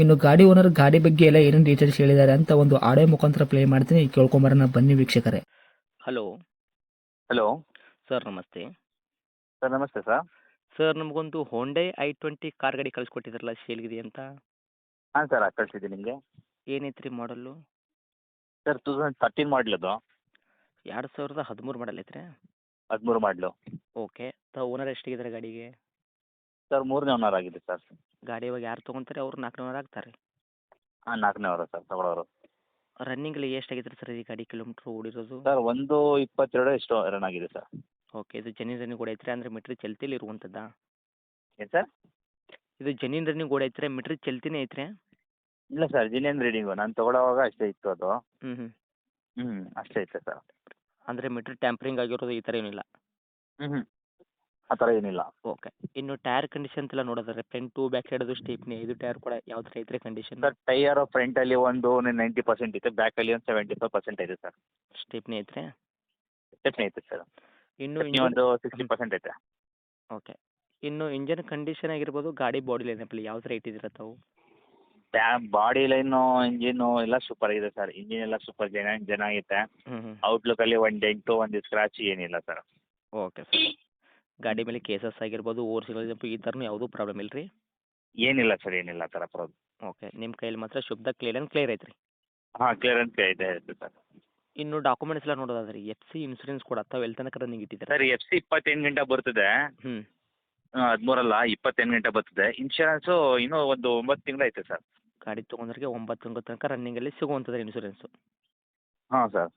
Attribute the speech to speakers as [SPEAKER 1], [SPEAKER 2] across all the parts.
[SPEAKER 1] ಇನ್ನು ಗಾಡಿ ಓನರ್ ಗಾಡಿ ಬಗ್ಗೆ ಎಲ್ಲ ಏನೇನು ಡೀಟೇಲ್ಸ್ ಹೇಳಿದ್ದಾರೆ ಅಂತ ಒಂದು ಆಡಿಯೋ ಮುಖಾಂತರ ಪ್ಲೇ ಮಾಡ್ತೀನಿ. ಕೇಳ್ಕೊಂಬರೋಣ ಬನ್ನಿ ವೀಕ್ಷಕರೇ.
[SPEAKER 2] Hello
[SPEAKER 3] hello
[SPEAKER 2] sir namaste.
[SPEAKER 3] Sir namaste sir
[SPEAKER 2] sir ನಮಗೊಂದು ಹೋಂಡೈ ಐ ಟ್ವೆಂಟಿ ಕಾರ್ ಗಾಡಿ ಕಳಿಸ್ಕೊಟ್ಟಿದ್ರಲ್ಲ ಸೇಲ್ಗಿದೆ ಅಂತ?
[SPEAKER 3] ಹಾಂ ಸರ್ ಕಳಿಸಿದ್ದೀನಿ ನಿಮಗೆ.
[SPEAKER 2] ಏನೈತೆ ರೀ ಮಾಡಲ್ಲು
[SPEAKER 3] ಸರ್ ಟೂ ತೌಸಂಡ್ ತರ್ಟೀನ್ ಅದು.
[SPEAKER 2] ಎರಡು ಸಾವಿರದ ಹದಿಮೂರು ಮಾಡಲ್ ಐತ್ರಿ?
[SPEAKER 3] ಹದಿಮೂರು ಮಾಡಲು
[SPEAKER 2] ಓಕೆ ತ ಓನರ್ ಎಷ್ಟಿದ್ದಾರೆ ಗಾಡಿಗೆ?
[SPEAKER 3] ಸರ್ ಮೂರನೇ ಓನರ್ ಆಗಿದೆ ಸರ್
[SPEAKER 2] ಗಾಡಿ ಇವಾಗ ಯಾರು ತೊಗೊಂತಾರೆ ಅವ್ರು ನಾಲ್ಕನೇ ಅವರ್ ಆಗ್ತಾರೆ
[SPEAKER 3] ಹಾಂ ನಾಲ್ಕನೇ ಅವರು ಸರ್ ತಗೊಳ್ಳೋರು
[SPEAKER 2] ರನ್ನಿಂಗಲ್ಲಿ ಎಷ್ಟಾಗೈತೆ ಸರ್ ಈ ಗಾಡಿ ಕಿಲೋಮೀಟ್ರ್ ಓಡಿರೋದು?
[SPEAKER 3] ಸರ್ ಒಂದು ಇಪ್ಪತ್ತೆರಡು ಎಷ್ಟು ರನ್ ಆಗಿದೆ ಸರ್.
[SPEAKER 2] ಓಕೆ ಇದು ಜನಿನ್ ರನ್ನಿಂಗ್ ಕೂಡ ಐತ್ರಿ ಅಂದರೆ ಮೀಟ್ರ್ ಚಲ್ತಿಲಿ ಇರುವಂಥದ್ದಾ
[SPEAKER 3] ಏನು ಸರ್?
[SPEAKER 2] ಇದು ಜನಿನ್ ರನ್ನಿಂಗ್ ಕೂಡ ಐತ್ರಿ ಮೀಟ್ರ್ ಚಲ್ತಿನೇ ಐತ್ರಿ?
[SPEAKER 3] ಇಲ್ಲ ಸರ್ ಜಿನಿಯನ್ ರೀಡಿಂಗು ನಾನು ತಗೊಳ್ಳೋವಾಗ ಅಷ್ಟೇ ಇತ್ತು ಅದು.
[SPEAKER 2] ಹ್ಞೂ ಹ್ಞೂ
[SPEAKER 3] ಹ್ಞೂ ಅಷ್ಟೇ ಇತ್ತು ಸರ್.
[SPEAKER 2] ಅಂದರೆ ಮೀಟ್ರ್ ಟ್ಯಾಂಪ್ರಿಂಗ್ ಆಗಿರೋದು ಈ ಥರ ಏನಿಲ್ಲ?
[SPEAKER 3] ಹ್ಞೂ ಹ್ಞೂ ಆ ಥರ ಏನಿಲ್ಲ.
[SPEAKER 2] ಓಕೆ. ಇನ್ನು ಟೈರ್ ಕಂಡೀಷನ್ ಎಲ್ಲ ನೋಡೋದಾದ್ರೆ ಟು ಬ್ಯಾಕ್ ಸೈಡ್ ಅದು ಸ್ಟೀಪ್ನಿ ಇದು ಟೈರ್ ಕೂಡ ಯಾವ ಥರ ಐತ್ರಿ ಕಂಡೀಷನ್
[SPEAKER 3] ಸರ್ ಟೈಯರು ಫ್ರಂಟಲ್ಲಿ ಒಂದು ನೈಂಟಿ ಪರ್ಸೆಂಟ್ ಇದೆ ಬ್ಯಾಕಲ್ಲಿ ಒಂದು ಸೆವೆಂಟಿ ಫೈವ್ ಪರ್ಸೆಂಟ್ ಇದೆ ಸರ್.
[SPEAKER 2] ಸ್ಟೀಪ್ನಿ ಐತ್ರಿ
[SPEAKER 3] ಸ್ಟೆಪ್ನಿ ಐತೆ ಸರ್.
[SPEAKER 2] ಇನ್ನು ಇನ್ನೊಂದು
[SPEAKER 3] ಒಂದು ಸಿಕ್ಸ್ಟಿ ಪರ್ಸೆಂಟ್ ಐತೆ
[SPEAKER 2] ಓಕೆ. ಇನ್ನು ಇಂಜಿನ್ ಕಂಡೀಷನ್ ಆಗಿರ್ಬೋದು ಗಾಡಿ ಬಾಡಿ ಲೈನ್ ಲೈನಪ್ಪಲ್ಲಿ ಯಾವ ಥರ ಇಟ್ಟಿದ್ದೀರ ತಾವು?
[SPEAKER 3] ಬಾಡಿ ಲೈನು ಇಂಜಿನು ಎಲ್ಲ ಸೂಪರ್ ಇದೆ ಸರ್. ಇಂಜಿನ್ ಎಲ್ಲ ಸೂಪರ್ ಚೆನ್ನಾಗೈತೆ
[SPEAKER 2] ಹ್ಞೂ ಔಟ್ಲುಕ್
[SPEAKER 3] ಔಟ್ಲುಕ್ಕಲ್ಲಿ ಒಂದು ಡೆಂಟು ಒಂದು ಸ್ಕ್ರಾಚ್ ಏನಿಲ್ಲ ಸರ್.
[SPEAKER 2] Okay sir. ಗಾಡಿ ಮೇಲೆ ಕೇಸಸ್ ಆಗಿರ್ಬೋದು ಓವರ್ ಸಿಗಲ್ ಜಂಪ್ ಈ ಥರನೂ ಯಾವುದೂ ಪ್ರಾಬ್ಲಮ್ ಇಲ್ಲ ರೀ
[SPEAKER 3] ಏನಿಲ್ಲ ಸರ್ ಏನಿಲ್ಲ ಆ ಥರ ಪ್ರಾಬ್ಲಮ್
[SPEAKER 2] ಓಕೆ ನಿಮ್ಮ ಕೈಯಲ್ಲಿ ಮಾತ್ರ ಶುದ್ಧ ಕ್ಲಿಯರ್ ಆ್ಯಂಡ್ ಕ್ಲಿಯರ್ ಐತ್ರಿ?
[SPEAKER 3] ಹಾಂ ಕ್ಲಿಯರೆನ್ಸ್ ಇದೆ ಇದೆ ಸರ್.
[SPEAKER 2] ಇನ್ನು ಡಾಕ್ಯುಮೆಂಟ್ಸ್ ಎಲ್ಲ ನೋಡೋದಾದ್ರೆ ಎಫ್ ಸಿ ಇನ್ಸೂರೆನ್ಸ್ ಕೂಡ ತಾವು ಎಲ್ಲಿ ತನಕ ರನ್ನಿಂಗ್ ಇಟ್ಟಿದ್ದೀರಾ?
[SPEAKER 3] ಸರ್ ಎಫ್ ಸಿ ಇಪ್ಪತ್ತೆಂಟು ಗಂಟೆ ಬರ್ತದೆ.
[SPEAKER 2] ಹ್ಞೂ
[SPEAKER 3] ಹದಿಮೂರಲ್ಲ ಇಪ್ಪತ್ತೆಂಟು ಗಂಟೆ ಬರ್ತದೆ. ಇನ್ಶೂರೆನ್ಸು ಇನ್ನೂ ಒಂದು ಒಂಬತ್ತು ತಿಂಗಳು ಐತೆ ಸರ್.
[SPEAKER 2] ಗಾಡಿ ತೊಗೊಂಡ್ರಿಗೆ ಒಂಬತ್ತು ತಿಂಗಳ ತನಕ ರನ್ನಿಂಗಲ್ಲಿ ಸಿಗುವಂಥದ್ದು ಇನ್ಸೂರೆನ್ಸು
[SPEAKER 3] ಹಾಂ ಸರ್.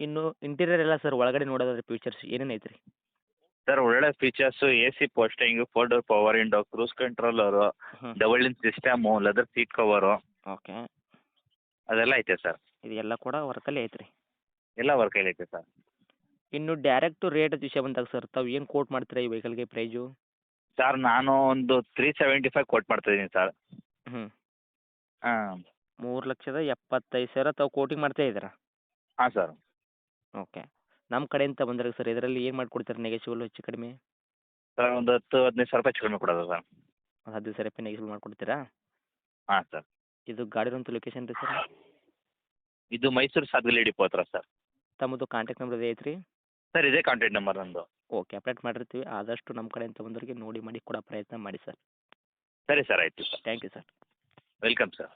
[SPEAKER 2] ಇನ್ನು ಇಂಟೀರಿಯರ್ ಎಲ್ಲ ಸರ್ ಒಳಗಡೆ ನೋಡೋದಾದ್ರೆ ಫೀಚರ್ಸ್ ಏನೇನು ಐತ್ರಿ?
[SPEAKER 3] ಸರ್ ಒಳ್ಳೆ features A C posting four door power window cruise controller double in system leather seat cover
[SPEAKER 2] okay.
[SPEAKER 3] ಅದೆಲ್ಲ ಐತೆ ಸರ್.
[SPEAKER 2] ಇದೆಲ್ಲ ಕೂಡ ಕೂಡ ವರ್ಕಲ್ಲಿ ಐತ್ರಿ.
[SPEAKER 3] ಎಲ್ಲ ವರ್ಕಲ್ಲಿ ಐತೆ ಸರ್.
[SPEAKER 2] ಇನ್ನು ಡೈರೆಕ್ಟ್ ರೇಟ್ ವಿಷಯ ಬಂದಾಗ ಸರ್ ತಾವು ಏನು ಕೋಟ್ ಮಾಡ್ತೀರಾ ಈ ವೆಹಿಕಲ್ಗೆ ಪ್ರೈಜು
[SPEAKER 3] ಸರ್ ನಾನು ಒಂದು ತ್ರೀ ಸೆವೆಂಟಿ ಫೈವ್ ಕೊಟ್ಟು ಮಾಡ್ತಾಯಿದ್ದೀನಿ ಸರ್.
[SPEAKER 2] ಹ್ಞೂ
[SPEAKER 3] ಹಾಂ.
[SPEAKER 2] ಮೂರು ಲಕ್ಷದ ಎಪ್ಪತ್ತೈದು ಸಾವಿರ ತಾವು ಕೋಟಿಂಗ್ ಮಾಡ್ತಾ ಇದ್ದೀರಾ?
[SPEAKER 3] ಹಾಂ ಸರ್.
[SPEAKER 2] ಓಕೆ. ನಮ್ಮ ಕಡೆಯಿಂದ ಬಂದ್ರೆ ಸರ್ ಇದರಲ್ಲಿ ಏನು ಮಾಡ್ಕೊಡ್ತಾರೆ ನೆಗೆಶಿಬಲ್ ಹೆಚ್ಚು ಕಡಿಮೆ?
[SPEAKER 3] ಸರ್ ಒಂದು ಹತ್ತು ಹದಿನೈದು ಸಾವಿರ ರೂಪಾಯಿ ಹೆಚ್ಚು ಕಡಿಮೆ ಕೊಡೋದು ಸರ್.
[SPEAKER 2] ಒಂದು ಹದಿನೈದು ಸಾವಿರ ರೂಪಾಯಿ ನೆಗೆಶಿಬಲ್ ಮಾಡಿಕೊಡ್ತೀರಾ?
[SPEAKER 3] ಹಾಂ ಸರ್.
[SPEAKER 2] ಇದು ಗಾಡಿರೋಂಥ ಲೊಕೇಶನ್ ರೀ ಸರ್?
[SPEAKER 3] ಇದು ಮೈಸೂರು ಸಾದ್ಗಲಿ ಡಿಪೋ ಹತ್ರ ಸರ್.
[SPEAKER 2] ತಮ್ಮದು ಕಾಂಟ್ಯಾಕ್ಟ್ ನಂಬರ್ ಇದೆ ಐತ್ರಿ?
[SPEAKER 3] ಸರ್ ಇದೇ ಕಾಂಟ್ಯಾಕ್ಟ್ ನಂಬರ್ ನಂದು
[SPEAKER 2] ಓಕೆ ಅಪ್ಡೇಟ್ ಮಾಡಿರ್ತೀವಿ. ಆದಷ್ಟು ನಮ್ಮ ಕಡೆಯಿಂದ ಬಂದವರಿಗೆ ನೋಡಿ ಮಾಡಿ ಕೊಡೋ ಪ್ರಯತ್ನ ಮಾಡಿ ಸರ್.
[SPEAKER 3] ಸರಿ ಸರ್ ಆಯಿತು sir.
[SPEAKER 2] Thank you sir
[SPEAKER 3] welcome sir